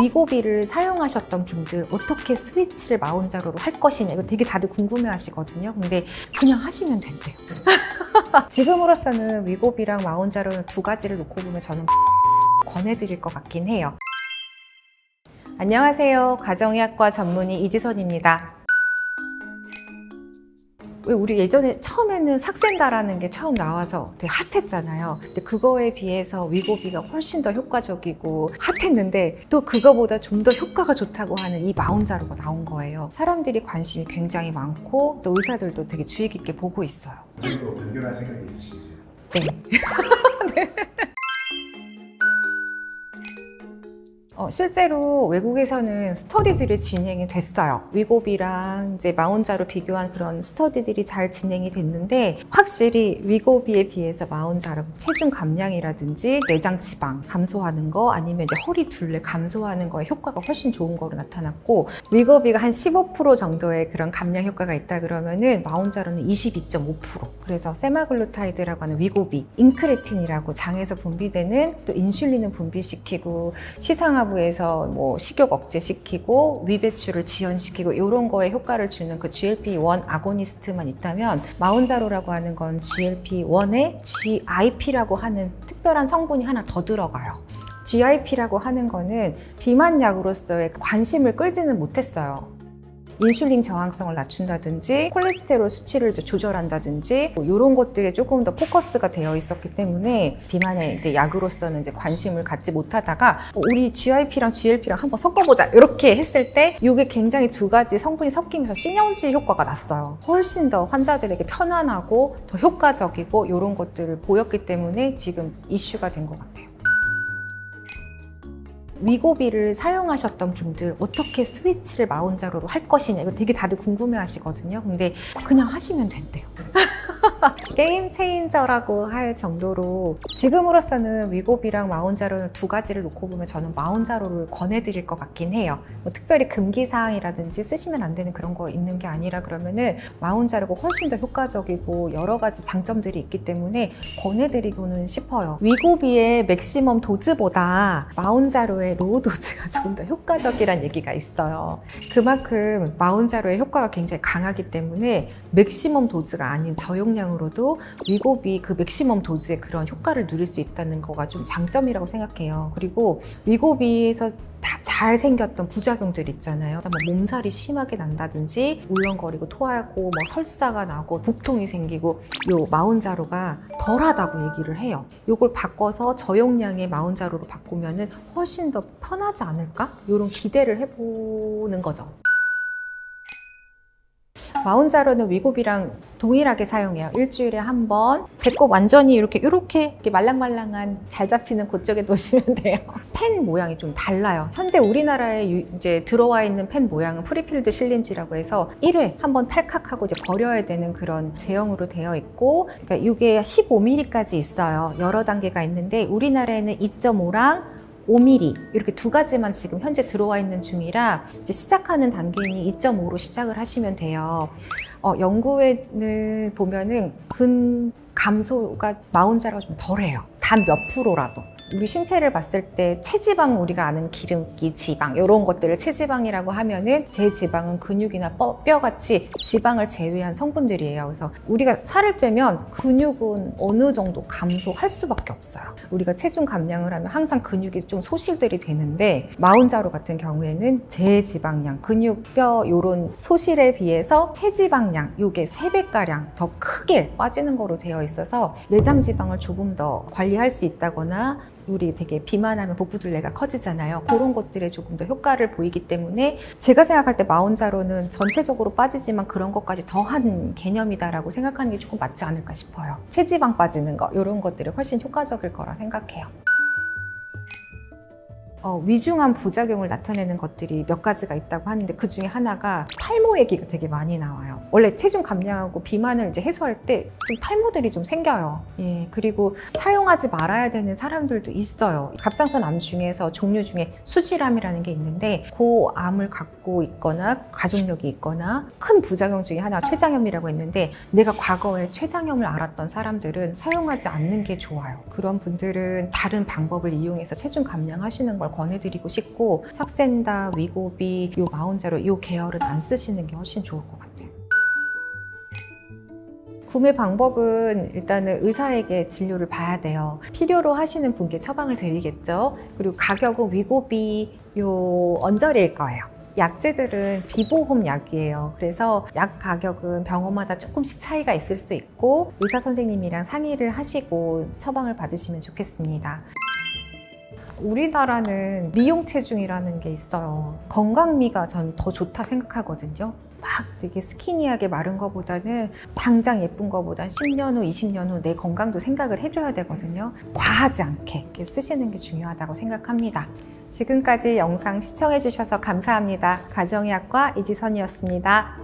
위고비를 사용하셨던 분들 어떻게 스위치를 마운자로로 할 것이냐 이거 되게 다들 궁금해 하시거든요. 근데 그냥 하시면 된대요. 지금으로서는 위고비랑 마운자로는 두 가지를 놓고 보면 저는 권해드릴 것 같긴 해요. 안녕하세요. 가정의학과 전문의 이지선입니다. 왜 우리 예전에 처음에는 삭센다라는 게 처음 나와서 되게 핫했잖아요. 근데 그거에 비해서 위고비가 훨씬 더 효과적이고 핫했는데 또 그거보다 좀 더 효과가 좋다고 하는 이 마운자로가 나온 거예요. 사람들이 관심이 굉장히 많고 또 의사들도 되게 주의 깊게 보고 있어요. 그리고 변경할 생각이 있으신지 네. 어, 실제로 외국에서는 스터디들이 진행이 됐어요. 위고비랑 이제 마운자로 비교한 그런 스터디들이 잘 진행이 됐는데 확실히 위고비에 비해서 마운자로 체중 감량이라든지 내장 지방 감소하는 거 아니면 이제 허리 둘레 감소하는 거에 효과가 훨씬 좋은 거로 나타났고 위고비가 한 15% 정도의 그런 감량 효과가 있다 그러면은 마운자로는 22.5% 그래서 세마글루타이드라고 하는 위고비 인크레틴이라고 장에서 분비되는 또 인슐린을 분비시키고 시상하 부에서 뭐 식욕 억제시키고 위배출을 지연시키고 이런 거에 효과를 주는 그 GLP-1 아고니스트만 있다면 마운자로라고 하는 건 GLP-1에 GIP라고 하는 특별한 성분이 하나 더 들어가요. GIP라고 하는 거는 비만 약으로서의 관심을 끌지는 못했어요. 인슐린 저항성을 낮춘다든지 콜레스테롤 수치를 조절한다든지 뭐 이런 것들에 조금 더 포커스가 되어 있었기 때문에 비만의 이제 약으로서는 이제 관심을 갖지 못하다가 어, 우리 GIP랑 GLP랑 한번 섞어보자 이렇게 했을 때 이게 굉장히 두 가지 성분이 섞이면서 신영지 효과가 났어요. 훨씬 더 환자들에게 편안하고 더 효과적이고 이런 것들을 보였기 때문에 지금 이슈가 된 것 같아요. 위고비를 사용하셨던 분들 어떻게 스위치를 마운자로로 할 것이냐 이거 되게 다들 궁금해 하시거든요. 근데 그냥 하시면 된대요. 게임 체인저라고 할 정도로 지금으로서는 위고비랑 마운자로는 두 가지를 놓고 보면 저는 마운자로를 권해드릴 것 같긴 해요. 뭐 특별히 금기사항이라든지 쓰시면 안 되는 그런 거 있는 게 아니라 그러면은 마운자로가 훨씬 더 효과적이고 여러 가지 장점들이 있기 때문에 권해드리고는 싶어요. 위고비의 맥시멈 도즈보다 마운자로의 로우 도즈가 조금 더 효과적이란 얘기가 있어요. 그만큼 마운자로의 효과가 굉장히 강하기 때문에 맥시멈 도즈가 아닌 저용 량으로도 위고비 그 맥시멈 도즈의 그런 효과를 누릴 수 있다는 거가 좀 장점이라고 생각해요. 그리고 위고비에서 다잘 생겼던 부작용들 있잖아요. 뭐 몸살이 심하게 난다든지 울렁거리고 토하고 뭐 설사가 나고 복통이 생기고 요 마운자로가 덜하다고 얘기를 해요. 요걸 바꿔서 저용량의 마운자로로 바꾸면은 훨씬 더 편하지 않을까? 이런 기대를 해보는 거죠. 마운자로는 위고비랑 동일하게 사용해요. 일주일에 한 번. 배꼽 완전히 이렇게 이렇게 이렇게 말랑말랑한 잘 잡히는 그쪽에 놓으시면 돼요. 펜 모양이 좀 달라요. 현재 우리나라에 유- 이제 들어와 있는 펜 모양은 프리필드 실린지라고 해서 1회 한 번 탈칵하고 이제 버려야 되는 그런 제형으로 되어 있고, 그러니까 이게 15mm까지 있어요. 여러 단계가 있는데 우리나라에는 2.5랑 5mm 이렇게 두 가지만 지금 현재 들어와 있는 중이라 이제 시작하는 단계는 2.5로 시작을 하시면 돼요. 어, 연구에는 보면은 근 감소가 마운자가 좀 덜해요. 단 몇 프로라도. 우리 신체를 봤을 때 체지방 우리가 아는 기름기, 지방 이런 것들을 체지방이라고 하면은 제 지방은 근육이나 뼈, 뼈같이 지방을 제외한 성분들이에요. 그래서 우리가 살을 빼면 근육은 어느 정도 감소할 수밖에 없어요. 우리가 체중 감량을 하면 항상 근육이 좀 소실들이 되는데 마운자로 같은 경우에는 제 지방량, 근육, 뼈 이런 소실에 비해서 체지방량 요게 3배가량 더 크게 빠지는 거로 되어 있어서 내장 지방을 조금 더 관리 할 수 있다거나 우리 되게 비만하면 복부둘레가 커지잖아요. 그런 것들에 조금 더 효과를 보이기 때문에 제가 생각할 때 마운자로는 전체적으로 빠지지만 그런 것까지 더한 개념이다라고 생각하는 게 조금 맞지 않을까 싶어요. 체지방 빠지는 거 이런 것들이 훨씬 효과적일 거라 생각해요. 어, 위중한 부작용을 나타내는 것들이 몇 가지가 있다고 하는데 그 중에 하나가 탈모 얘기가 되게 많이 나와요. 원래 체중 감량하고 비만을 이제 해소할 때 좀 탈모들이 좀 생겨요. 예, 그리고 사용하지 말아야 되는 사람들도 있어요. 갑상선 암 중에서 종류 중에 수질암이라는 게 있는데 그 암을 갖고 있거나 가족력이 있거나 큰 부작용 중에 하나가 췌장염이라고 있는데 내가 과거에 췌장염을 알았던 사람들은 사용하지 않는 게 좋아요. 그런 분들은 다른 방법을 이용해서 체중 감량하시는 걸 권해드리고 싶고 삭센다, 위고비, 요 마운자로 요 계열은 안 쓰시는 게 훨씬 좋을 것 같아요. 구매 방법은 일단은 의사에게 진료를 봐야 돼요. 필요로 하시는 분께 처방을 드리겠죠. 그리고 가격은 위고비 요 언저리일 거예요. 약제들은 비보험 약이에요. 그래서 약 가격은 병원마다 조금씩 차이가 있을 수 있고 의사 선생님이랑 상의를 하시고 처방을 받으시면 좋겠습니다. 우리나라는 미용 체중이라는 게 있어요. 건강미가 전 더 좋다 생각하거든요. 막 되게 스키니하게 마른 거보다는 당장 예쁜 거보단 10년 후, 20년 후 내 건강도 생각을 해줘야 되거든요. 과하지 않게 쓰시는 게 중요하다고 생각합니다. 지금까지 영상 시청해주셔서 감사합니다. 가정의학과 이지선이었습니다.